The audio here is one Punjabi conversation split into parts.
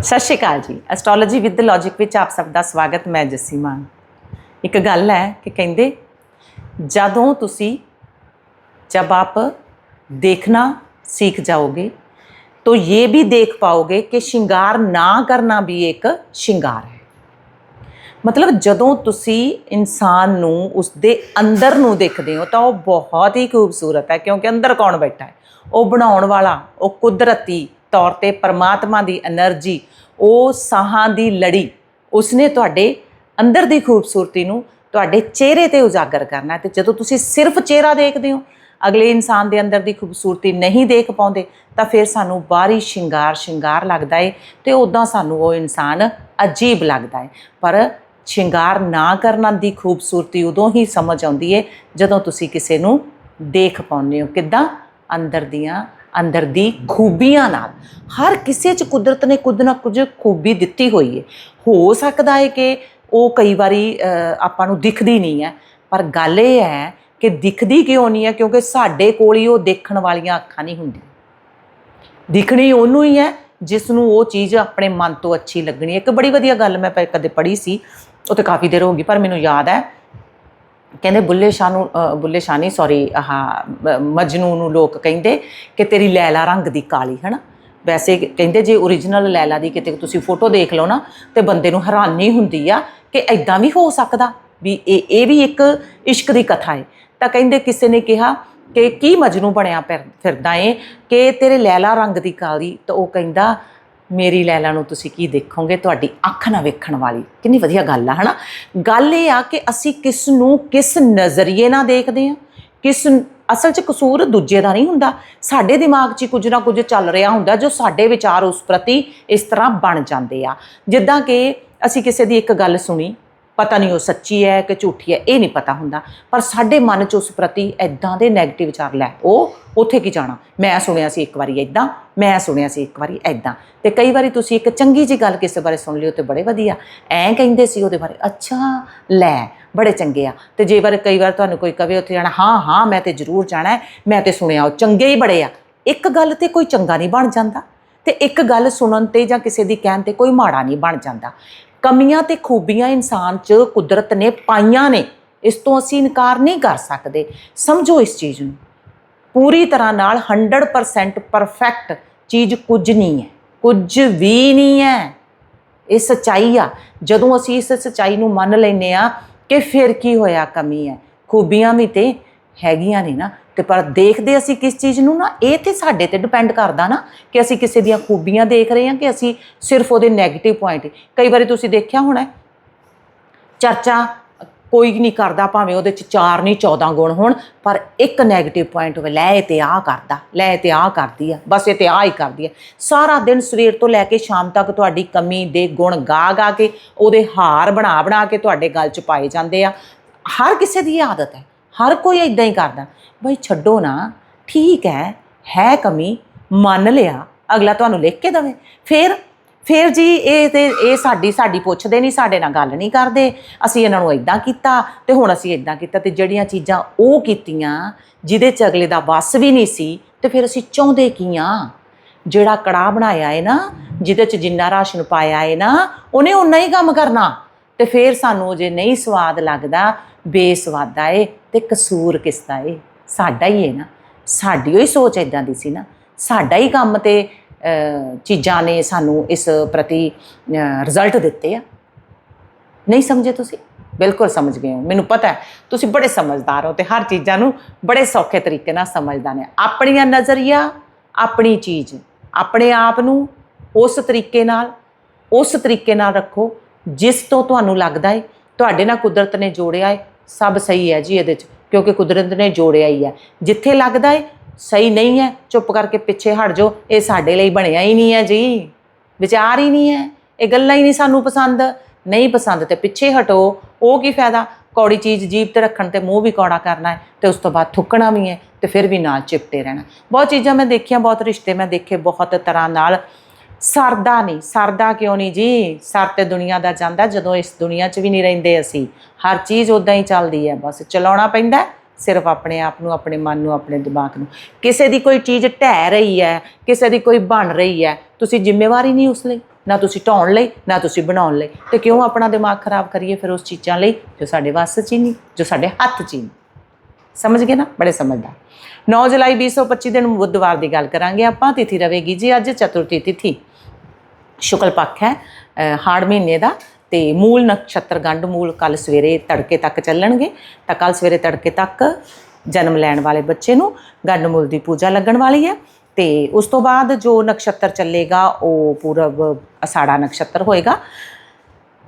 ਸਤਿ ਸ਼੍ਰੀ ਅਕਾਲ ਜੀ ਐਸਟ੍ਰੋਲੋਜੀ ਵਿਦ ਲੌਜਿਕ ਵਿੱਚ ਆਪ ਸਭ ਦਾ ਸਵਾਗਤ ਮੈਂ ਜੱਸੀ ਮਾਨ ਇੱਕ ਗੱਲ ਹੈ ਕਿ ਕਹਿੰਦੇ ਜਦੋਂ ਤੁਸੀਂ जब आप देखना सीख जाओगे तो ये भी देख पाओगे कि ਸ਼ਿੰਗਾਰ ਨਾ ਕਰਨਾ ਵੀ ਇੱਕ ਸ਼ਿੰਗਾਰ ਹੈ ਮਤਲਬ ਜਦੋਂ ਤੁਸੀਂ ਇਨਸਾਨ ਨੂੰ ਉਸਦੇ ਅੰਦਰ ਨੂੰ ਦੇਖਦੇ ਹੋ ਤਾਂ ਉਹ ਬਹੁਤ ਹੀ ਖੂਬਸੂਰਤ ਹੈ ਕਿਉਂਕਿ ਅੰਦਰ ਕੌਣ ਬੈਠਾ ਹੈ ਉਹ ਬਣਾਉਣ ਵਾਲਾ ਉਹ ਕੁਦਰਤੀ ਤੌਰ ਤੇ ਪਰਮਾਤਮਾ ਦੀ એનર્ਜੀ, ਉਹ ਸਾਹਾਂ ਦੀ ਲੜੀ, ਉਸਨੇ ਤੁਹਾਡੇ ਅੰਦਰ ਦੀ ਖੂਬਸੂਰਤੀ ਨੂੰ ਤੁਹਾਡੇ ਚਿਹਰੇ ਤੇ ਉਜਾਗਰ ਕਰਨਾ ਤੇ ਜਦੋਂ ਤੁਸੀਂ ਸਿਰਫ ਚਿਹਰਾ ਦੇਖਦੇ ਹੋ, ਅਗਲੇ ਇਨਸਾਨ ਦੇ ਅੰਦਰ ਦੀ ਖੂਬਸੂਰਤੀ ਨਹੀਂ ਦੇਖ ਪਾਉਂਦੇ, ਤਾਂ ਫਿਰ ਸਾਨੂੰ ਬਾਹਰੀ ਸ਼ਿੰਗਾਰ ਸ਼ਿੰਗਾਰ ਲੱਗਦਾ ਏ ਤੇ ਉਦਾਂ ਸਾਨੂੰ ਉਹ ਇਨਸਾਨ ਅਜੀਬ ਲੱਗਦਾ ਏ। ਪਰ ਸ਼ਿੰਗਾਰ ਨਾ ਕਰਨ ਦੀ ਖੂਬਸੂਰਤੀ ਉਦੋਂ ਹੀ ਸਮਝ ਆਉਂਦੀ ਏ ਜਦੋਂ ਤੁਸੀਂ ਕਿਸੇ ਨੂੰ ਦੇਖ ਪਾਉਂਦੇ ਹੋ। ਕਿਦਾਂ? ਅੰਦਰ ਦੀਆਂ ਅੰਦਰ ਦੀ ਖੂਬੀਆਂ ਨਾਲ। ਹਰ ਕਿਸੇ 'ਚ ਕੁਦਰਤ ਨੇ ਕੁਝ ਨਾ ਕੁਝ ਖੂਬੀ ਦਿੱਤੀ ਹੋਈ ਹੈ ਹੋ ਸਕਦਾ ਹੈ ਕਿ ਉਹ ਕਈ ਵਾਰੀ ਆਪਾਂ ਨੂੰ ਦਿਖਦੀ ਨਹੀਂ ਹੈ ਪਰ ਗੱਲ ਇਹ ਹੈ ਕਿ ਦਿਖਦੀ ਕਿਉਂ ਨਹੀਂ ਹੈ ਕਿਉਂਕਿ ਸਾਡੇ ਕੋਲ ਹੀ ਉਹ ਦੇਖਣ ਵਾਲੀਆਂ ਅੱਖਾਂ ਨਹੀਂ ਹੁੰਦੀਆਂ। ਦਿਖਣੀ ਉਹਨੂੰ ਹੀ ਹੈ ਜਿਸ ਨੂੰ ਉਹ ਚੀਜ਼ ਆਪਣੇ ਮਨ ਤੋਂ ਅੱਛੀ ਲੱਗਣੀ ਹੈ ਇੱਕ ਬੜੀ ਵਧੀਆ ਗੱਲ ਮੈਂ ਪ- ਕਦੇ ਪੜ੍ਹੀ ਸੀ। ਉਹ ਤੇ ਕਾਫੀ ਦੇਰ ਹੋ ਗਈ, ਪਰ ਮੈਨੂੰ ਯਾਦ ਹੈ। ਕਹਿੰਦੇ ਬੁੱਲੇ ਸ਼ਾਹ ਨੂੰ ਬੁੱਲੇ ਸ਼ਾਹ ਨਹੀਂ ਸੌਰੀ ਆਹ, ਮ- ਮਜਨੂ ਨੂੰ ਲੋਕ ਕਹਿੰਦੇ ਕਿ ਤੇਰੀ ਲੈਲਾ ਰੰਗ ਦੀ ਕਾਲੀ ਹੈ ਨਾ ਵੈਸੇ ਕਹਿੰਦੇ ਜੇ origignal ਲੈਲਾ ਦੀ ਕਿਤੇ ਤੁਸੀਂ ਫੋਟੋ ਦੇਖ ਲਓ ਨਾ, ਤੇ ਬੰਦੇ ਨੂੰ ਹੈਰਾਨੀ ਹੁੰਦੀ ਆ ਕਿ ਐਦਾਂ ਵੀ ਹੋ ਸਕਦਾ ਵੀ ਇਹ ਇਹ ਵੀ ਇੱਕ ਇਸ਼ਕ ਦੀ ਕਥਾ ਹੈ ਤਾਂ ਕਹਿੰਦੇ ਕਿਸੇ ਨੇ ਕਿਹਾ ਕਿ ਕੀ ਮਜਨੂ ਬਣਿਆ ਫਿਰ- ਫਿਰਦਾ ਏ ਕਿ ਤੇਰੇ ਲੈਲਾ ਰੰਗ ਦੀ ਕਾਲੀ, ਤਾਂ ਉਹ ਕਹਿੰਦਾ ਮੇਰੀ ਲੈਲਾ ਨੂੰ ਤੁਸੀਂ ਕੀ ਦੇਖੋਗੇ? ਤੁਹਾਡੀ ਅੱਖ ਨਾ ਵੇਖਣ ਵਾਲੀ। ਕਿੰਨੀ ਵਧੀਆ ਗੱਲ ਆ, ਹਨਾ? ਗੱਲ ਇਹ ਆ ਕਿ ਅਸੀਂ ਕਿਸ ਨੂੰ ਕਿਸ ਨਜ਼ਰੀਏ ਨਾਲ ਦੇਖਦੇ ਆ। ਕਿਸ ਅਸਲ 'ਚ ਕਸੂਰ ਦੂਜੇ ਦਾ ਨਹੀਂ ਹੁੰਦਾ। ਸਾਡੇ ਦਿਮਾਗ 'ਚ ਕੁਝ ਨਾ ਕੁਝ ਚੱਲ ਰਿਹਾ ਹੁੰਦਾ, ਜੋ ਸਾਡੇ ਵਿਚਾਰ ਉਸ ਪ੍ਰਤੀ ਇਸ ਤਰ੍ਹਾਂ ਬਣ ਜਾਂਦੇ ਆ। ਜਿੱਦਾਂ ਕਿ ਅਸੀਂ ਕਿਸੇ ਦੀ ਇੱਕ ਗੱਲ ਸੁਣੀ ਪਤਾ ਨਹੀਂ ਉਹ ਸੱਚੀ ਹੈ ਕਿ ਝੂਠੀ ਹੈ, ਇਹ ਨਹੀਂ ਪਤਾ ਹੁੰਦਾ। ਪਰ ਸਾਡੇ ਮਨ 'ਚ ਉਸ ਪ੍ਰਤੀ ਐਦਾਂ ਦੇ 네ਗੇਟਿਵ ਵਿਚਾਰ ਲੈ, ਉਹ ਉੱਥੇ ਕੀ ਜਾਣਾ? ਮੈਂ ਸੁਣਿਆ ਸੀ ਇੱਕ ਵਾਰੀ ਐਦਾਂ ਮੈਂ ਸੁਣਿਆ ਸੀ ਇੱਕ ਵਾਰੀ ਐਦਾਂ ਤੇ ਕਈ ਵਾਰੀ ਤੁਸੀਂ ਇੱਕ ਚੰਗੀ ਜੀ ਗੱਲ ਕਿਸੇ ਬਾਰੇ ਸੁਣ ਲਿਓ ਤੇ ਬੜੇ ਵਧੀਆ। ਐਂ ਕਹਿੰਦੇ ਸੀ ਉਹਦੇ ਬਾਰੇ, ਅੱਛਾ, ਲੈ, ਬੜੇ ਚੰਗੇ ਆ। ਤੇ ਜੇ ਵਾਰ ਕਈ ਵਾਰ ਤੁਹਾਨੂੰ ਕੋਈ ਕਵੇ ਉੱਥੇ ਜਾਣਾ, ਹਾਂ ਹਾਂ, ਮੈਂ ਤੇ ਜ਼ਰੂਰ ਜਾਣਾ, ਮੈਂ ਤੇ ਸੁਣਿਆ, ਉਹ ਚੰਗੇ ਹੀ ਬੜੇ ਆ। ਇੱਕ ਗੱਲ ਤੇ ਕੋਈ ਚੰਗਾ ਨਹੀਂ ਬਣ ਜਾਂਦਾ। ਤੇ ਇੱਕ ਗੱਲ ਸੁਣਨ ਤੇ ਜਾਂ ਕਿਸੇ ਦੀ ਕਹਿਣ ਤੇ ਕੋਈ ਮਾੜਾ ਨਹੀਂ ਬਣ ਜਾਂਦਾ। ਕਮੀਆਂ ਤੇ ਖੂਬੀਆਂ ਇਨਸਾਨ 'ਚ ਕੁਦਰਤ ਨੇ ਪਾਈਆਂ ਨੇ। ਇਸ ਤੋਂ ਅਸੀਂ ਇਨਕਾਰ ਨਹੀਂ ਕਰ ਸਕਦੇ। ਸਮਝੋ ਇਸ ਚੀਜ਼ ਨੂੰ। ਪੂਰੀ ਤਰ੍ਹਾਂ ਨਾਲ 100% ਪਰਫੈਕਟ ਚੀਜ਼ ਕੁਝ ਨਹੀਂ ਹੈ। ਕੁਝ ਵੀ ਨਹੀਂ ਹੈ। ਇਹ ਸਚਾਈ ਆ। ਜਦੋਂ ਅਸੀਂ ਇਸ ਸਚਾਈ ਨੂੰ ਮੰਨ ਲੈਨੇ ਆ ਕਿ ਫਿਰ ਕੀ ਹੋਇਆ ਕਮੀ ਹੈ? ਖੂਬੀਆਂ ਵੀ ਤੇ ਹੈਗੀਆਂ ਨੇ ਨਾ। ਤੇ ਪਰ ਦੇਖਦੇ ਅਸੀਂ ਕਿਸ ਚੀਜ਼ ਨੂੰ ਨਾ, ਇਹ ਤੇ ਸਾਡੇ ਤੇ ਡਿਪੈਂਡ ਕਰਦਾ ਨਾ ਕਿ ਅਸੀਂ ਕਿਸੇ ਦੀਆਂ ਖੂਬੀਆਂ ਦੇਖ ਰਹੇ ਹਾਂ ਕਿ ਅਸੀਂ ਸਿਰਫ ਉਹਦੇ 네ਗੇਟਿਵ ਪੁਆਇੰਟ ਕਈ ਵਾਰੀ ਤੁਸੀਂ ਦੇਖਿਆ ਹੋਣਾ ਚਰਚਾ ਕੋਈ ਨਹੀਂ ਕਰਦਾ, ਭਾਵੇਂ ਉਹਦੇ ਚ 4 ਨਹੀਂ 14 ਗੁਣ ਹੋਣ, ਪਰ ਇੱਕ 네ਗੇਟਿਵ ਪੁਆਇੰਟ ਹੋਵੇ ਲੈ ਤੇ ਆ ਕਰਦਾ, ਲੈ ਤੇ ਆ ਕਰਦੀ ਆ, ਬਸ ਇਹ ਤੇ ਆ ਹੀ ਕਰਦੀ ਆ। ਸਾਰਾ ਦਿਨ ਸਵੇਰ ਤੋਂ ਲੈ ਕੇ ਸ਼ਾਮ ਤੱਕ ਤੁਹਾਡੀ ਕਮੀ ਦੇ ਗੁਣ ਗਾ ਗਾ ਕੇ, ਉਹਦੇ ਹਾਰ ਬਣਾ ਬਣਾ ਕੇ ਤੁਹਾਡੇ ਗਲ ਚ ਪਾਏ ਜਾਂਦੇ ਆ। ਹਰ ਕਿਸੇ ਦੀ ਆਦਤ ਹੈ। ਹਰ ਕੋਈ ਇਦਾਂ ਹੀ ਕਰਦਾ। ਬਈ ਛੱਡੋ ਨਾ, ਠੀਕ ਹੈ ਹੈ ਕਮੀ, ਮੰਨ ਲਿਆ, ਅਗਲਾ ਤੁਹਾਨੂੰ ਲਿਖ ਕੇ ਦਵੇ। ਫਿਰ ਫਿਰ ਜੀ ਇਹ ਤੇ, ਇਹ ਸਾਡੀ ਸਾਡੀ ਪੁੱਛਦੇ ਨਹੀਂ, ਸਾਡੇ ਨਾਲ ਗੱਲ ਨਹੀਂ ਕਰਦੇ। ਅਸੀਂ ਇਹਨਾਂ ਨੂੰ ਇਦਾਂ ਕੀਤਾ ਤੇ ਹੁਣ ਅਸੀਂ ਇਦਾਂ ਕੀਤਾ ਤੇ ਜਿਹੜੀਆਂ ਚੀਜ਼ਾਂ ਉਹ ਕੀਤੀਆਂ, ਜਿਹਦੇ ਚ ਅਗਲੇ ਦਾ ਵੱਸ ਵੀ ਨਹੀਂ ਸੀ ਤੇ ਫਿਰ ਅਸੀਂ ਚਾਹੁੰਦੇ ਕੀ ਆ? ਜਿਹੜਾ ਕੜਾਹ ਬਣਾਇਆ ਹੈ ਨਾ, ਜਿਹਦੇ ਚ ਜਿੰਨਾ ਰਾਸ਼ਨ ਪਾਇਆ ਹੈ ਨਾ, ਉਹਨੇ ਉਨਾ ਹੀ ਕੰਮ ਕਰਨਾ। ਤੇ ਫਿਰ ਸਾਨੂੰ ਜੇ ਨਹੀਂ ਸਵਾਦ ਲੱਗਦਾ, ਬੇਸਵਾਦਾ ਏ ਤੇ ਕਸੂਰ ਕਿਸਦਾ ਏ ਸਾਡਾ ਹੀ ਏ ਨਾ। ਸਾਡੀ ਹੀ ਸੋਚ ਇਦਾਂ ਦੀ ਸੀ ਨਾ। ਸਾਡਾ ਹੀ ਕੰਮ ਤੇ ਚੀਜ਼ਾਂ ਨੇ ਸਾਨੂੰ ਇਸ ਪ੍ਰਤੀ ਰਿਜ਼ਲਟ ਦਿੱਤੇ ਆ। ਨਹੀਂ ਸਮਝੇ ਤੁਸੀਂ? ਬਿਲਕੁਲ ਸਮਝ ਗਏ ਹੋ। ਮੈਨੂੰ ਪਤਾ ਹੈ, ਤੁਸੀਂ ਬੜੇ ਸਮਝਦਾਰ ਹੋ ਤੇ ਹਰ ਚੀਜ਼ਾਂ ਨੂੰ ਬੜੇ ਸੌਖੇ ਤਰੀਕੇ ਨਾਲ ਸਮਝਦਾ ਨੇ। ਆਪਣੀਆਂ ਨਜ਼ਰੀਆ, ਆਪਣੀ ਚੀਜ਼, ਆਪਣੇ ਆਪ ਨੂੰ ਉਸ ਤਰੀਕੇ ਨਾਲ, ਉਸ ਤਰੀਕੇ ਨਾਲ ਰੱਖੋ। ਜਿਸ ਤੋਂ ਤੁਹਾਨੂੰ ਲੱਗਦਾ ਹੈ ਤੁਹਾਡੇ ਨਾਲ ਕੁਦਰਤ ਨੇ ਜੋੜਿਆ ਹੈ ਸਭ ਸਹੀ ਹੈ ਜੀ ਇਹਦੇ 'ਚ, ਕਿਉਂਕਿ ਕੁਦਰਤ ਨੇ ਜੋੜਿਆ ਹੀ ਹੈ। ਜਿੱਥੇ ਲੱਗਦਾ ਹੈ ਸਹੀ ਨਹੀਂ ਹੈ, ਚੁੱਪ ਕਰਕੇ ਪਿੱਛੇ ਹਟ ਜਾਓ, ਇਹ ਸਾਡੇ ਲਈ ਬਣਿਆ ਹੀ ਨਹੀਂ ਹੈ ਜੀ। ਵਿਚਾਰ ਹੀ ਨਹੀਂ ਹੈ, ਇਹ ਗੱਲਾਂ ਹੀ ਨਹੀਂ ਸਾਨੂੰ ਪਸੰਦ। ਨਹੀਂ ਪਸੰਦ ਤੇ ਪਿੱਛੇ ਹਟੋ, ਉਹ ਕੀ ਫਾਇਦਾ? ਕੌੜੀ ਚੀਜ਼ ਜੀਭ ਤੇ ਰੱਖਣ ਤੇ ਮੂੰਹ ਵੀ ਕੌੜਾ ਕਰਨਾ ਹੈ ਤੇ ਉਸ ਤੋਂ ਬਾਅਦ ਥੁੱਕਣਾ ਵੀ ਹੈ ਤੇ ਫਿਰ ਵੀ ਨਾਲ ਚਿਪਟੇ ਰਹਿਣਾ। ਬਹੁਤ ਚੀਜ਼ਾਂ ਮੈਂ ਦੇਖੀਆਂ, ਬਹੁਤ ਰਿਸ਼ਤੇ ਮੈਂ ਦੇਖੇ ਬਹੁਤ ਤਰ੍ਹਾਂ ਨਾਲ। ਸਰਦਾ ਨਹੀਂ, ਸਰਦਾ ਕਿਉਂ ਨਹੀਂ ਜੀ? ਸਰ ਤੇ ਦੁਨੀਆ ਦਾ ਜਾਂਦਾ, ਜਦੋਂ ਇਸ ਦੁਨੀਆ 'ਚ ਵੀ ਨਹੀਂ ਰਹਿੰਦੇ ਅਸੀਂ। ਹਰ ਚੀਜ਼ ਉਦਾਂ ਹੀ ਚੱਲਦੀ ਹੈ, ਬਸ ਚਲਾਉਣਾ ਪੈਂਦਾ ਸਿਰਫ ਆਪਣੇ ਆਪ ਨੂੰ, ਆਪਣੇ ਮਨ ਨੂੰ, ਆਪਣੇ ਦਿਮਾਗ ਨੂੰ। ਕਿਸੇ ਦੀ ਕੋਈ ਚੀਜ਼ ਢਹਿ ਰਹੀ ਹੈ, ਕਿਸੇ ਦੀ ਕੋਈ ਬਣ ਰਹੀ ਹੈ, ਤੁਸੀਂ ਜ਼ਿੰਮੇਵਾਰੀ ਨਹੀਂ ਉਸ ਲਈ। ਨਾ ਤੁਸੀਂ ਢਾਉਣ ਲਈ, ਨਾ ਤੁਸੀਂ ਬਣਾਉਣ ਲਈ। ਤੇ ਕਿਉਂ ਆਪਣਾ ਦਿਮਾਗ ਖਰਾਬ ਕਰੀਏ ਫਿਰ ਉਸ ਚੀਜ਼ਾਂ ਲਈ, ਜੋ ਸਾਡੇ ਵੱਸ 'ਚ ਹੀ ਨਹੀਂ, ਜੋ ਸਾਡੇ ਹੱਥ 'ਚ ਹੀ ਨਹੀਂ? ਸਮਝ ਗਏ ਨਾ? ਬੜੇ ਸਮਝਦਾਰ। 9 ਜੁਲਾਈ 2025 ਦਿਨ ਬੁੱਧਵਾਰ ਦੀ ਗੱਲ ਕਰਾਂਗੇ ਆਪਾਂ। ਤਿਥੀ ਰਵੇਗੀ ਜੀ ਅੱਜ, ਚਤੁਰਥੀ ਤਿਥੀ। ਸ਼ੁਕਲ ਪੱਖ ਹੈ ਹਾੜ ਮਹੀਨੇ ਦਾ ਤੇ ਮੂਲ ਨਕਸ਼ਤਰ ਗੰਡ ਮੂਲ ਕੱਲ ਸਵੇਰੇ ਤੜਕੇ ਤੱਕ ਚੱਲਣਗੇ। ਤਾਂ ਕੱਲ ਸਵੇਰੇ ਤੜਕੇ ਤੱਕ ਜਨਮ ਲੈਣ ਵਾਲੇ ਬੱਚੇ ਨੂੰ ਗੰਡ ਮੂਲ ਦੀ ਪੂਜਾ ਲੱਗਣ ਵਾਲੀ ਹੈ। ਤੇ ਉਸ ਤੋਂ ਬਾਅਦ ਜੋ ਨਕਸ਼ਤਰ ਚੱਲੇਗਾ, ਉਹ ਪੂਰਬ ਅਸਾੜਾ ਨਕਸ਼ਤਰ ਹੋਏਗਾ।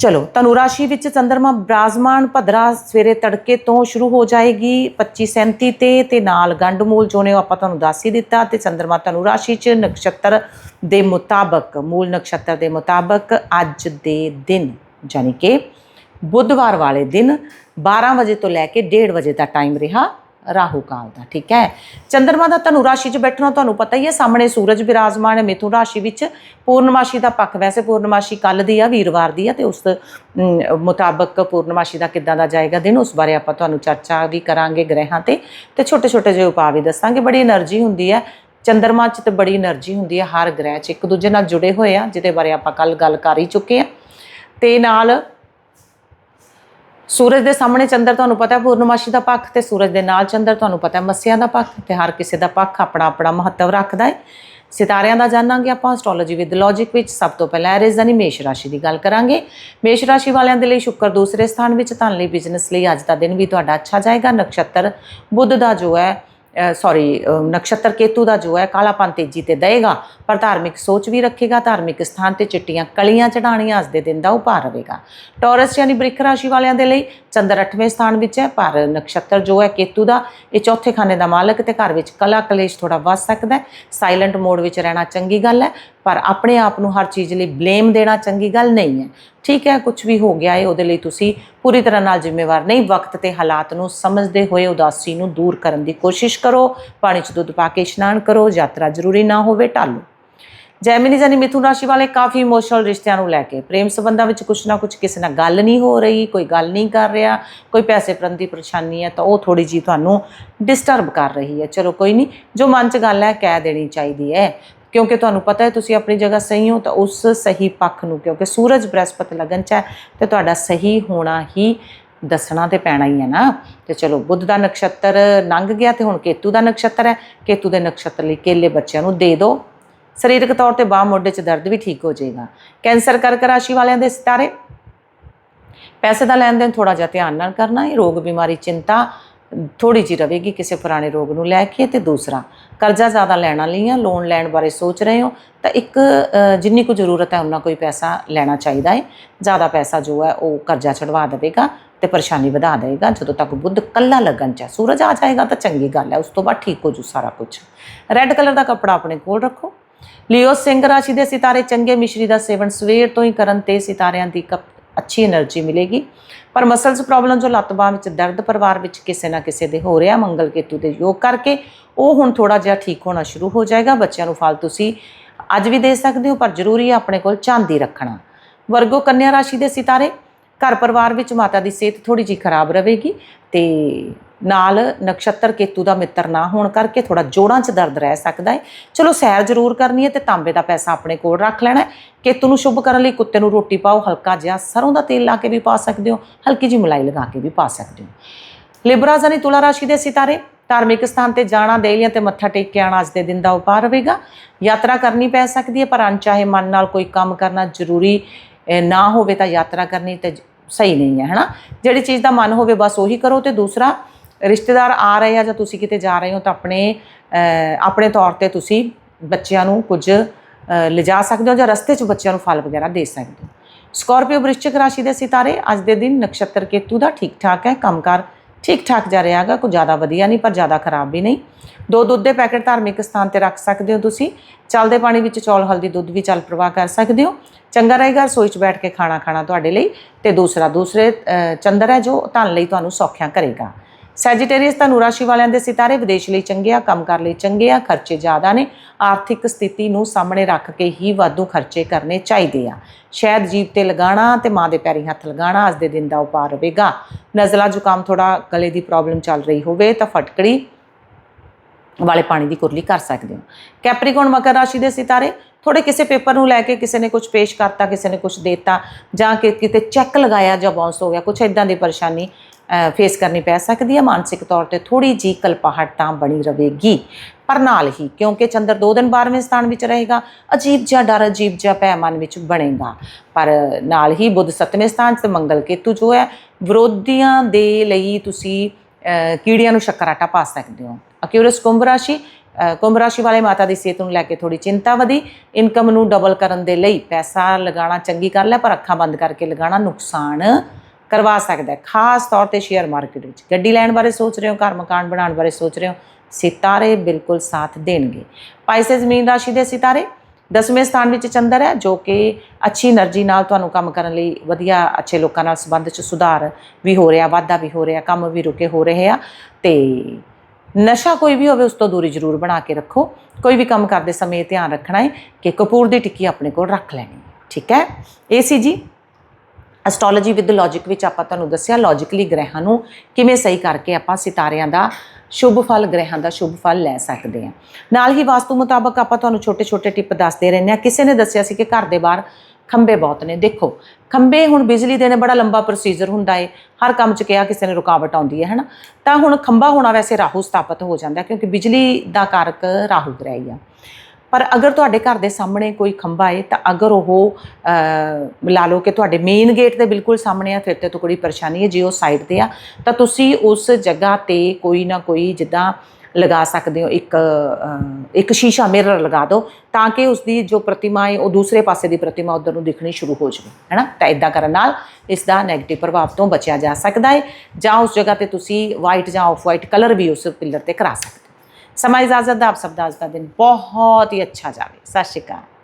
ਚਲੋ ਧਨੁ ਰਾਸ਼ੀ ਵਿੱਚ ਚੰਦਰਮਾ ਬਰਾਜ਼ਮਾਨ ਭਦਰਾ ਸਵੇਰੇ ਤੜਕੇ ਤੋਂ ਸ਼ੁਰੂ ਹੋ ਜਾਏਗੀ 25 37 ਤੇ ਤੇ ਨਾਲ ਗੰਡ ਮੂਲ ਜੋ ਨੇ ਉਹ ਆਪਾਂ ਤੁਹਾਨੂੰ ਦੱਸ ਹੀ ਦਿੱਤਾ ਤੇ ਚੰਦਰਮਾ ਧਨੁ ਰਾਸ਼ੀ 'ਚ ਨਕਸ਼ਤਰ ਦੇ ਮੁਤਾਬਕ, ਮੂਲ ਨਕਸ਼ਤਰ ਦੇ ਮੁਤਾਬਕ ਅੱਜ ਦੇ ਦਿਨ ਯਾਨੀ ਕਿ ਬੁੱਧਵਾਰ ਵਾਲੇ ਦਿਨ 12 ਵਜੇ ਤੋਂ ਲੈ ਕੇ 1:30 ਵਜੇ ਦਾ ਟਾਈਮ ਰਿਹਾ। ਰਾਹੂ ਕਾਲ ਦਾ, ਠੀਕ ਹੈ? ਚੰ드ਰਮਾ ਦਾ ਧਨੂ ਰਾਸ਼ੀ 'ਚ ਬੈਠਣਾ ਤੁਹਾਨੂੰ ਪਤਾ ਹੀ ਹੈ, ਸਾਹਮਣੇ ਸੂਰਜ ਵਿਰਾਜਮਾਨ ਹੈ, ਮਿਥੁਨ ਰਾਸ਼ੀ ਵਿੱਚ ਪੂਰਨਮਾਸ਼ੀ ਦਾ ਪੱਖ ਵੈਸੇ ਪੂਰਨਮਾਸ਼ੀ ਕੱਲ ਦੀ ਆ, ਵੀਰਵਾਰ ਦੀ ਆ, ਤੇ ਉਸ ਮੁਤਾਬਕ ਪੂਰਨਮਾਸ਼ੀ ਦਾ ਕਿੱਦਾਂ ਦਾ ਜਾਏਗਾ ਦਿਨ, ਉਸ ਬਾਰੇ ਆਪਾਂ ਤੁਹਾਨੂੰ ਚਰਚਾ ਵੀ ਕਰਾਂਗੇ ਗ੍ਰਹਿਾਂ ਤੇ ਤੇ ਛੋਟੇ ਛੋਟੇ ਜਿਹੇ ਉਪਾਅ ਵੀ ਦੱਸਾਂਗੇ। ਬੜੀ એનર્ਜੀ ਹੁੰਦੀ ਹੈ, ਚੰਦਰਮਾ 'ਚ ਤੇ ਬੜੀ એનર્ਜੀ ਹੁੰਦੀ ਹੈ ਹਰ ਗ੍ਰਹਿ 'ਚ, ਇੱਕ ਦੂਜੇ ਨਾਲ ਜੁੜੇ ਹੋਏ ਆ, ਜਿਹਦੇ ਬਾਰੇ ਆਪਾਂ ਕੱਲ ਗੱਲ ਕਰ ਹੀ ਚੁੱਕੇ ਆ। ਤੇ ਨਾਲ ਸੂਰਜ ਦੇ ਸਾਹਮਣੇ ਚੰਦਰ ਤੁਹਾਨੂੰ ਪਤਾ ਹੈ, ਪੂਰਨਮਾਸ਼ੀ ਦਾ ਪੱਖ ਤੇ ਸੂਰਜ ਦੇ ਨਾਲ ਚੰਦਰ ਤੁਹਾਨੂੰ ਪਤਾ ਹੈ, ਮੱਸਿਆ ਦਾ ਪੱਖ ਤੇ ਹਰ ਕਿਸੇ ਦਾ ਪੱਖ ਆਪਣਾ ਆਪਣਾ ਮਹੱਤਵ ਰੱਖਦਾ ਹੈ। ਸਿਤਾਰਿਆਂ ਦਾ ਜਾਣਾਂਗੇ ਆਪਾਂ ਐਸਟ੍ਰੋਲੋਜੀ ਵਿਦ ਲੌਜੀਕ ਵਿੱਚ ਸਭ ਤੋਂ ਪਹਿਲਾਂ ਐਰੀਜ਼ ਯਾਨੀ ਮੇਸ਼ ਰਾਸ਼ੀ ਦੀ ਗੱਲ ਕਰਾਂਗੇ। ਮੇਸ਼ ਰਾਸ਼ੀ ਵਾਲਿਆਂ ਦੇ ਲਈ ਸ਼ੁੱਕਰ ਦੂਸਰੇ ਸਥਾਨ ਵਿੱਚ, ਧਨ ਲਈ ਬਿਜ਼ਨਸ ਲਈ ਅੱਜ ਦਾ ਦਿਨ ਵੀ ਤੁਹਾਡਾ ਅੱਛਾ ਜਾਏਗਾ। ਨਕਸ਼ਤਰ ਬੁੱਧ ਦਾ ਜੋ ਹੈ ਸੌਰੀ ਨਕਸ਼ਤਰ ਕੇਤੂ ਦਾ ਜੋ ਹੈ ਕਾਲਾਪਨ ਤੇਜ਼ੀ ਤੇ ਦੇਗਾ ਪਰ ਧਾਰਮਿਕ ਸੋਚ ਵੀ ਰੱਖੇਗਾ, ਧਾਰਮਿਕ ਸਥਾਨ ਤੇ ਚਿੱਟੀਆਂ ਕਲੀਆਂ ਚੜਾਣੀਆਂ ਅੱਜ ਦੇ ਦਿਨ ਦਾ ਉਪਾਅ ਰਹੇਗਾ। ਟੌਰਸ ਯਾਨੀ ਬ੍ਰਿਖ ਰਾਸ਼ੀ ਵਾਲਿਆਂ ਦੇ ਲਈ ਚੰਦਰ 8ਵੇਂ ਸਥਾਨ ਵਿੱਚ ਹੈ, ਪਰ ਨਕਸ਼ਤਰ ਜੋ ਹੈ, ਕੇਤੂ ਦਾ, ਇਹ ਚੌਥੇ ਖਾਨੇ ਦਾ ਮਾਲਕ ਤੇ ਘਰ ਵਿੱਚ ਕਲਾ ਕਲੇਸ਼ ਥੋੜਾ ਵੱਧ ਸਕਦਾ ਹੈ। ਸਾਇਲੈਂਟ ਮੋਡ ਵਿੱਚ ਰਹਿਣਾ ਚੰਗੀ ਗੱਲ ਹੈ। ਪਰ ਆਪਣੇ ਆਪ ਨੂੰ ਹਰ ਚੀਜ਼ ਲਈ ਬਲੇਮ ਦੇਣਾ ਚੰਗੀ ਗੱਲ ਨਹੀਂ ਹੈ। ਠੀਕ ਹੈ ਕੁਝ ਵੀ ਹੋ ਗਿਆ ਹੈ ਉਹਦੇ ਲਈ ਤੁਸੀਂ ਪੂਰੀ ਤਰ੍ਹਾਂ ਨਾਲ ਜ਼ਿੰਮੇਵਾਰ ਨਹੀਂ, ਵਕਤ ਤੇ ਹਾਲਾਤ ਨੂੰ ਸਮਝਦੇ ਹੋਏ ਉਦਾਸੀ ਨੂੰ ਦੂਰ ਕਰਨ ਦੀ ਕੋਸ਼ਿਸ਼ ਕਰੋ, ਪਾਣੀ 'ਚ ਦੁੱਧ ਪਾ ਕੇ ਇਸ਼ਨਾਨ ਕਰੋ, ਯਾਤਰਾ ਜ਼ਰੂਰੀ ਨਾ ਹੋਵੇ ਟਾਲੋ ਜੈਮਿਨੀ ਜਾਨੀ ਮਿਥੁਨ ਰਾਸ਼ੀ ਵਾਲੇ ਕਾਫੀ ਇਮੋਸ਼ਨਲ ਰਿਸ਼ਤਿਆਂ ਨੂੰ ਲੈ ਕੇ ਪ੍ਰੇਮ ਸੰਬੰਧਾਂ ਵਿੱਚ ਕੁਛ ਨਾ ਕੁਛ ਕਿਸੇ ਨਾਲ ਗੱਲ ਨਹੀਂ ਹੋ ਰਹੀ, ਕੋਈ ਗੱਲ ਨਹੀਂ ਕਰ ਰਿਹਾ, ਕੋਈ ਪੈਸੇ ਪ੍ਰੰਤੀ ਪਰੇਸ਼ਾਨੀ ਹੈ, ਤਾਂ ਉਹ ਥੋੜੀ ਜੀ ਤੁਹਾਨੂੰ ਡਿਸਟਰਬ ਕਰ ਰਹੀ ਹੈ। ਚਲੋ ਕੋਈ ਨਹੀਂ, ਜੋ ਮਨ 'ਚ ਗੱਲ ਹੈ, ਕਹਿ ਦੇਣੀ ਚਾਹੀਦੀ ਹੈ। ਕਿਉਂਕਿ ਤੁਹਾਨੂੰ ਪਤਾ ਹੈ ਤੁਸੀਂ ਆਪਣੀ ਜਗ੍ਹਾ ਸਹੀ ਹੋ ਤਾਂ ਉਸ ਸਹੀ ਪੱਖ ਨੂੰ, ਕਿਉਂਕਿ ਸੂਰਜ ਬ੍ਰਹਸਪਤੀ ਲਗਨ 'ਚ ਹੈ, ਤੇ ਤੁਹਾਡਾ ਸਹੀ ਹੋਣਾ ਹੀ ਦੱਸਣਾ ਤੇ ਪੈਣਾ ਹੀ ਹੈ ਨਾ। ਤੇ ਚਲੋ, ਬੁੱਧ ਦਾ ਨਕਸ਼ਤਰ ਲੰਘ ਗਿਆ ਤੇ ਹੁਣ ਕੇਤੂ ਦਾ ਨਕਸ਼ਤਰ ਹੈ। ਕੇਤੂ ਦੇ ਨਕਸ਼ਤਰ ਲਈ ਕੇਲੇ ਬੱਚਿਆਂ ਨੂੰ ਦੇ ਦਿਓ। ਸਰੀਰਕ ਤੌਰ ਤੇ ਬਾਹ ਮੋਢੇ 'ਚ ਦਰਦ ਵੀ ਠੀਕ ਹੋ ਜਾਏਗਾ। ਕੈਂਸਰ ਕਰਕ ਰਾਸ਼ੀ ਵਾਲਿਆਂ ਦੇ ਸਿਤਾਰੇ। ਪੈਸੇ ਦਾ ਲੈਣ ਦੇਣ ਥੋੜਾ ਜਿਹਾ ਧਿਆਨ ਨਾਲ ਕਰਨਾ ਹੈ ਰੋਗ ਬਿਮਾਰੀ, ਚਿੰਤਾ ਥੋੜੀ ਜਿਹੀ ਰਵੇਗੀ ਕਿਸੇ ਪੁਰਾਣੇ ਰੋਗ ਨੂੰ ਲੈ ਕੇ ਤੇ ਦੂਸਰਾ, ਕਰਜ਼ਾ ਜ਼ਿਆਦਾ ਲੈਣਾ ਲਈ ਆ ਲੋਨ ਲੈਣ ਬਾਰੇ ਸੋਚ ਰਹੇ ਹੋ, ਤਾਂ ਇੱਕ ਜਿੰਨੀ ਕੁ ਜ਼ਰੂਰਤ ਹੈ ਉਹਨਾਂ ਕੋਈ ਪੈਸਾ ਲੈਣਾ ਚਾਹੀਦਾ ਹੈ। ਜ਼ਿਆਦਾ ਪੈਸਾ ਜੋ ਹੈ ਉਹ ਕਰਜ਼ਾ ਚੜਵਾ ਦੇਵੇਗਾ ਤੇ ਪਰੇਸ਼ਾਨੀ ਵਧਾ ਦੇਵੇਗਾ। ਜਦੋਂ ਤੱਕ ਬੁੱਧ ਕੱਲਾ ਲੱਗਣ ਚ ਸੂਰਜ ਆ ਜਾਏਗਾ ਤਾਂ ਚੰਗੀ ਗੱਲ ਹੈ, ਉਸ ਤੋਂ ਬਾਅਦ ਠੀਕ ਹੋ ਜੂ ਸਾਰਾ ਕੁਝ ਰੈੱਡ ਕਲਰ ਦਾ ਕੱਪੜਾ ਆਪਣੇ ਕੋਲ ਰੱਖੋ। ਲਿਓ, ਸਿੰਘ ਰਾਸ਼ੀ ਦੇ ਸਿਤਾਰੇ ਚੰਗੇ, ਮਿਸ਼ਰੀ ਦਾ ਸੇਵਨ ਸਵੇਰ ਤੋਂ ਹੀ ਕਰਨ ਤੇ ਸਿਤਾਰਿਆਂ ਦੀ ਇੱਕ ਅੱਛੀ એનર્ਜੀ ਮਿਲੇਗੀ। ਪਰ ਮਸਲਸ ਪ੍ਰੋਬਲਮ ਜੋ ਲੱਤ ਬਾਹ ਵਿੱਚ ਦਰਦ ਪਰਿਵਾਰ ਵਿੱਚ ਕਿਸੇ ਨਾ ਕਿਸੇ ਦੇ ਹੋ ਰਿਹਾ, ਮੰਗਲ ਕੇਤੂ ਦੇ ਯੋਗ ਕਰਕੇ, ਉਹ ਹੁਣ ਥੋੜਾ ਜਿਹਾ ਠੀਕ ਹੋਣਾ ਸ਼ੁਰੂ ਹੋ ਜਾਏਗਾ। ਬੱਚਿਆਂ ਨੂੰ ਫਲ ਤੁਸੀਂ ਅੱਜ ਵੀ ਦੇ ਸਕਦੇ ਹੋ, ਪਰ ਜ਼ਰੂਰੀ ਹੈ ਆਪਣੇ ਕੋਲ ਚਾਂਦੀ ਰੱਖਣਾ। ਵਰਗੋ ਕੰਨਿਆ ਰਾਸ਼ੀ ਦੇ ਸਿਤਾਰੇ, ਘਰ ਪਰਿਵਾਰ ਵਿੱਚ ਮਾਤਾ ਦੀ ਸਿਹਤ ਥੋੜੀ ਜੀ ਖਰਾਬ ਰਹੇਗੀ ਤੇ ਨਾਲ ਨਕਸ਼ਤਰ ਕੇਤੂ ਦਾ ਮਿੱਤਰ ਨਾ ਹੋਣ ਕਰਕੇ ਥੋੜਾ ਜੋੜਾਂ 'ਚ ਦਰਦ ਰਹਿ ਸਕਦਾ ਹੈ। ਚਲੋ ਸੈਰ ਜ਼ਰੂਰ ਕਰਨੀ ਹੈ ਤੇ ਤਾਂਬੇ ਦਾ ਪੈਸਾ ਆਪਣੇ ਕੋਲ ਰੱਖ ਲੈਣਾ ਕੇਤੂ ਨੂੰ ਸ਼ੁਭ ਕਰਨ ਲਈ ਕੁੱਤੇ ਨੂੰ ਰੋਟੀ ਪਾਓ, ਹਲਕਾ ਜਿਹਾ ਸਰੋਂ ਦਾ ਤੇਲ ਲਾ ਕੇ ਵੀ ਪਾ ਸਕਦੇ ਹੋ, ਹਲਕੀ ਜਿਹੀ ਮਲਾਈ ਲਗਾ ਕੇ ਵੀ ਪਾ ਸਕਦੇ ਹੋ। ਲਿਬਰਾ ਜਾਨੀ ਤੁਲਾ ਰਾਸ਼ੀ ਦੇ ਸਿਤਾਰੇ, ਧਾਰਮਿਕ ਸਥਾਨ ਤੇ ਜਾਣਾ ਦੇਲੀਆਂ ਤੇ ਮੱਥਾ ਟੇਕ ਕੇ ਆਣਾ ਅੱਜ ਦੇ ਦਿਨ ਦਾ ਉਪਾਅ ਰਹੇਗਾ। ਯਾਤਰਾ ਕਰਨੀ ਪੈ ਸਕਦੀ ਹੈ, ਪਰ ਅਣਚਾਹੇ ਮਨ ਨਾਲ ਕੋਈ ਕੰਮ ਕਰਨਾ ਜ਼ਰੂਰੀ ਨਾ ਹੋਵੇ ਤਾਂ ਯਾਤਰਾ ਕਰਨੀ ਤੇ ਸਹੀ ਨਹੀਂ ਹੈ, ਹਨਾ? ਜਿਹੜੀ ਚੀਜ਼ ਦਾ ਮਨ ਹੋਵੇ ਬਸ ਉਹੀ ਕਰੋ ਤੇ ਦੂਸਰਾ ਰਿਸ਼ਤੇਦਾਰ ਆ ਰਹੇ ਆ ਜਾਂ ਤੁਸੀਂ ਕਿਤੇ ਜਾ ਰਹੇ ਹੋ ਤਾਂ ਆਪਣੇ ਆਪਣੇ ਤੌਰ ਤੇ ਤੁਸੀਂ ਬੱਚਿਆਂ ਨੂੰ ਕੁਝ ਲਿਜਾ ਸਕਦੇ ਹੋ ਜਾਂ ਰਸਤੇ 'ਚ ਬੱਚਿਆਂ ਨੂੰ ਫਲ ਵਗੈਰਾ ਦੇ ਸਕਦੇ ਹੋ। ਸਕਾਰਪੀਓ ਵ੍ਰਿਸ਼ਚਿਕ ਰਾਸ਼ੀ ਦੇ ਸਿਤਾਰੇ, ਅੱਜ ਦੇ ਦਿਨ ਨਕਸ਼ਤਰ ਕੇਤੂ ਦਾ ਠੀਕ ਠਾਕ ਹੈ, ਕੰਮਕਾਰ ਠੀਕ ਠਾਕ ਜਾ ਰਿਹਾ ਰਿਹਾਗਾ ਕੋਈ ਜ਼ਿਆਦਾ ਵਧੀਆ ਨਹੀਂ ਪਰ ਜ਼ਿਆਦਾ ਖਰਾਬ ਵੀ ਨਹੀਂ। ਦੋ ਦੁੱਧ ਦੇ ਪੈਕੇਟ ਧਾਰਮਿਕ ਸਥਾਨ ਤੇ ਰੱਖ ਸਕਦੇ ਹੋ ਤੁਸੀਂ, ਚੱਲਦੇ ਪਾਣੀ ਵਿੱਚ ਚੌਲ ਹਲਦੀ ਦੁੱਧ ਵੀ ਚੱਲ ਪ੍ਰਵਾਹ ਕਰ ਸਕਦੇ ਹੋ। ਚੰਗਾ ਰਹੇਗਾ ਰਸੋਈ 'ਚ ਬੈਠ ਕੇ ਖਾਣਾ ਖਾਣਾ ਤੁਹਾਡੇ ਲਈ ਤੇ ਦੂਸਰਾ ਦੂਸਰੇ ਚੰਦਰ ਹੈ ਜੋ ਧਨ ਲਈ ਤੁਹਾਨੂੰ ਸੌਖਿਆ ਕਰੇਗਾ। ਸੈਜੀਟੇਰੀਅਸ ਧਨੁ ਰਾਸ਼ੀ ਵਾਲਿਆਂ ਦੇ ਸਿਤਾਰੇ ਵਿਦੇਸ਼ ਲਈ ਚੰਗੇ ਆ ਕੰਮ ਕੰਮਕਾਰ ਲਈ ਚੰਗੇ ਆ, ਖਰਚੇ ਜ਼ਿਆਦਾ ਨੇ। ਆਰਥਿਕ ਸਥਿਤੀ ਨੂੰ ਸਾਹਮਣੇ ਰੱਖ ਕੇ ਹੀ ਵਾਧੂ ਖਰਚੇ ਕਰਨੇ ਚਾਹੀਦੇ ਆ। ਸ਼ਾਇਦ ਜੀਭ ਤੇ ਲਗਾਉਣਾ ਤੇ ਮਾਂ ਦੇ ਪੈਰੀ ਹੱਥ ਲਗਾਉਣਾ ਅੱਜ ਦੇ ਦਿਨ ਦਾ ਉਪਾਅ ਰਹੇਗਾ। ਨਜ਼ਲਾ, ਜ਼ੁਕਾਮ ਥੋੜਾ ਗਲੇ ਦੀ ਪ੍ਰੋਬਲਮ ਚੱਲ ਰਹੀ ਹੋਵੇ ਤਾਂ ਫਟਕੜੀ ਵਾਲੇ ਪਾਣੀ ਦੀ ਕੁਰਲੀ ਕਰ ਸਕਦੇ ਹੋ। ਕੈਪਰੀਕੌਨ ਮਕਰ ਰਾਸ਼ੀ ਦੇ ਸਿਤਾਰੇ ਥੋੜੇ ਕਿਸੇ ਪੇਪਰ ਨੂੰ ਲੈ ਕੇ ਕਿਸੇ ਨੇ ਕੁਝ ਪੇਸ਼ ਕਰਤਾ, ਕਿਸੇ ਨੇ ਕੁਝ ਦਿੱਤਾ ਜਾਂ ਕਿ ਕਿਤੇ ਚੈੱਕ ਲਗਾਇਆ ਜਾਂ ਬਾਉਂਸ ਹੋ ਗਿਆ ਕੁਝ ਇਦਾਂ ਦੀ ਪਰੇਸ਼ਾਨੀ ਫੇਸ ਕਰਨੀ ਪੈ ਸਕਦੀ ਹੈ ਮਾਨਸਿਕ ਤੌਰ ਤੇ ਥੋੜੀ ਜੀ ਕਲਪਾਹਟ ਤਾਂ ਬਣੀ ਰਹੇਗੀ। ਪਰ ਨਾਲ ਹੀ, ਕਿਉਂਕਿ ਚੰਦਰ ਦੋ ਦਿਨ 12ਵੇਂ ਸਥਾਨ ਵਿੱਚ ਰਹੇਗਾ, ਅਜੀਬ ਜਿਹਾ ਡਰ, ਅਜੀਬ ਜਿਹਾ ਭੈ ਮਨ ਵਿੱਚ ਬਣੇਗਾ। ਪਰ ਨਾਲ ਹੀ ਬੁੱਧ ਸੱਤਵੇਂ ਸਥਾਨ 'ਚ ਤੇ ਮੰਗਲ ਕੇਤੂ ਜੋ ਹੈ, ਵਿਰੋਧੀਆਂ ਦੇ ਲਈ ਤੁਸੀਂ ਕੀੜਿਆਂ ਕੀੜੀਆਂ ਨੂੰ ਸ਼ੱਕਰਾਟਾ ਪਾ ਸਕਦੇ ਹੋ। ਅਕਿਊਰਸ ਕੁੰਭ ਰਾਸ਼ੀ ਕੁੰਭ ਰਾਸ਼ੀ ਵਾਲੇ ਮਾਤਾ ਦੀ ਸਿਹਤ ਨੂੰ ਲੈ ਕੇ ਥੋੜੀ ਚਿੰਤਾ ਵਧੀ। ਇਨਕਮ ਨੂੰ ਡਬਲ ਕਰਨ ਦੇ ਲਈ ਪੈਸਾ ਲਗਾਉਣਾ ਚੰਗੀ ਗੱਲ ਹੈ, ਪਰ ਅੱਖਾਂ ਬੰਦ ਕਰਕੇ ਲਗਾਉਣਾ ਨੁਕਸਾਨ ਕਰਵਾ ਸਕਦਾ ਖਾਸ ਤੌਰ ਤੇ ਸ਼ੇਅਰ ਮਾਰਕੀਟ ਵਿੱਚ। ਗੱਡੀ ਲੈਣ ਬਾਰੇ ਸੋਚ ਰਹੇ ਹੋ, ਘਰ ਮਕਾਨ ਬਣਾਉਣ ਬਾਰੇ ਸੋਚ ਰਹੇ ਹੋ, ਸਿਤਾਰੇ ਬਿਲਕੁਲ ਸਾਥ ਦੇਣਗੇ। ਪਾਇਸੇ ਜ਼ਮੀਨ ਰਾਸ਼ੀ ਦੇ ਸਿਤਾਰੇ 10ਵੇਂ ਸਥਾਨ ਵਿੱਚ ਚੰਦਰ ਹੈ, ਜੋ ਕਿ ਅੱਛੀ એનર્ਜੀ ਨਾਲ ਤੁਹਾਨੂੰ ਕੰਮ ਕਰਨ ਲਈ ਵਧੀਆ, ਅੱਛੇ ਲੋਕਾਂ ਨਾਲ ਸੰਬੰਧ 'ਚ ਸੁਧਾਰ ਵੀ ਹੋ ਰਿਹਾ, ਵਾਧਾ ਵੀ ਹੋ ਰਿਹਾ, ਕੰਮ ਵੀ ਰੁਕੇ ਹੋ ਰਹੇ ਆ। ਤੇ ਨਸ਼ਾ ਕੋਈ ਵੀ ਹੋਵੇ, ਉਸ ਤੋਂ ਦੂਰੀ ਜ਼ਰੂਰ ਬਣਾ ਕੇ ਰੱਖੋ। ਕੋਈ ਵੀ ਕੰਮ ਕਰਦੇ ਸਮੇਂ ਧਿਆਨ ਰੱਖਣਾ ਹੈ ਕਿ ਕਪੂਰ ਦੀ ਟਿੱਕੀ ਆਪਣੇ ਕੋਲ ਰੱਖ ਲੈਣੀ ਠੀਕ ਹੈ? ਇਹ ਸੀ ਜੀ। ਐਸਟ੍ਰੋਲੋਜੀ ਵਿਦ ਲੌਜੀਕ ਵਿੱਚ ਆਪਾਂ ਤੁਹਾਨੂੰ ਦੱਸਿਆ ਲੌਜੀਕਲੀ ਗ੍ਰਹਿਾਂ ਨੂੰ ਕਿਵੇਂ ਸਹੀ ਕਰਕੇ ਆਪਾਂ ਸਿਤਾਰਿਆਂ ਦਾ ਸ਼ੁਭ ਫਲ, ਗ੍ਰਹਿਾਂ ਦਾ ਸ਼ੁਭ ਫਲ ਲੈ ਸਕਦੇ ਹਾਂ। ਨਾਲ ਹੀ ਵਾਸਤੂ ਮੁਤਾਬਕ ਆਪਾਂ ਤੁਹਾਨੂੰ ਛੋਟੇ-ਛੋਟੇ ਟਿਪ ਦੱਸਦੇ ਰਹਿੰਦੇ ਹਾਂ। ਕਿਸੇ ਨੇ ਦੱਸਿਆ ਸੀ ਕਿ ਘਰ ਦੇ ਬਾਹਰ ਖੰਬੇ ਬਹੁਤ ਨੇ। ਦੇਖੋ ਖੰਬੇ ਹੁਣ ਬਿਜਲੀ ਦੇ ਨੇ, ਬੜਾ ਲੰਬਾ ਪ੍ਰੋਸੀਜਰ ਹੁੰਦਾ ਏ। ਹਰ ਕੰਮ 'ਚ ਕਿਹਾ ਕਿਸੇ ਨੇ ਰੁਕਾਵਟ ਆਉਂਦੀ ਹੈ, ਹੈਨਾ? ਤਾਂ ਹੁਣ ਖੰਬਾ ਹੋਣਾ ਵੈਸੇ ਰਾਹੂ ਸਥਾਪਿਤ ਹੋ ਜਾਂਦਾ ਕਿਉਂਕਿ ਬਿਜਲੀ ਦਾ ਕਾਰਕ ਰਾਹੂ ਗ੍ਰਹਿ ਆ। ਪਰ ਅਗਰ ਤੁਹਾਡੇ ਘਰ ਦੇ ਸਾਹਮਣੇ ਕੋਈ ਖੰਭਾ ਹੈ ਤਾਂ ਅਗਰ ਉਹ ਲਾ ਲਓ ਕਿ ਤੁਹਾਡੇ ਮੇਨ ਗੇਟ ਦੇ ਬਿਲਕੁਲ ਸਾਹਮਣੇ ਆ, ਫਿਰ ਤੇ ਥੋੜੀ ਪਰੇਸ਼ਾਨੀ ਹੈ। ਜੇ ਉਹ ਸਾਈਡ ਤੇ ਆ, ਤਾਂ ਤੁਸੀਂ ਉਸ ਜਗ੍ਹਾ ਤੇ ਕੋਈ ਨਾ ਕੋਈ ਜਿੱਦਾਂ ਲਗਾ ਸਕਦੇ ਹੋ, ਇੱਕ ਇੱਕ ਸ਼ੀਸ਼ਾ ਮਿਰਰ ਲਗਾ ਦਿਓ, ਤਾਂ ਕਿ ਉਸ ਦੀ ਜੋ ਪ੍ਰਤਿਮਾ ਹੈ ਉਹ ਦੂਸਰੇ ਪਾਸੇ ਦੀ ਪ੍ਰਤਿਮਾ ਉਧਰ ਨੂੰ ਦਿਖਣੀ ਸ਼ੁਰੂ ਹੋ ਜਾਵੇ, ਹੈਨਾ? ਤਾਂ ਇਦਾਂ ਕਰਨ ਨਾਲ ਇਸ ਦਾ 네ਗੇਟਿਵ ਪ੍ਰਭਾਵ ਤੋਂ ਬਚਿਆ ਜਾ ਸਕਦਾ ਹੈ ਜਾਂ ਉਸ ਜਗ੍ਹਾ ਤੇ ਤੁਸੀਂ ਵਾਈਟ ਜਾਂ ਆਫ ਵਾਈਟ ਕਲਰ ਵੀ ਉਸ ਪਿੱਲਰ ਤੇ ਕਰਾ ਸਕਦੇ ਹੋ। ਸਮਾਂ ਇਜਾਜ਼ਤ ਦਾ ਆਪ ਸਭ ਦਾ ਅੱਜ ਦਾ ਦਿਨ ਬਹੁਤ ਹੀ ਅੱਛਾ ਜਾਵੇ। ਸਤਿ ਸ਼੍ਰੀ ਅਕਾਲ।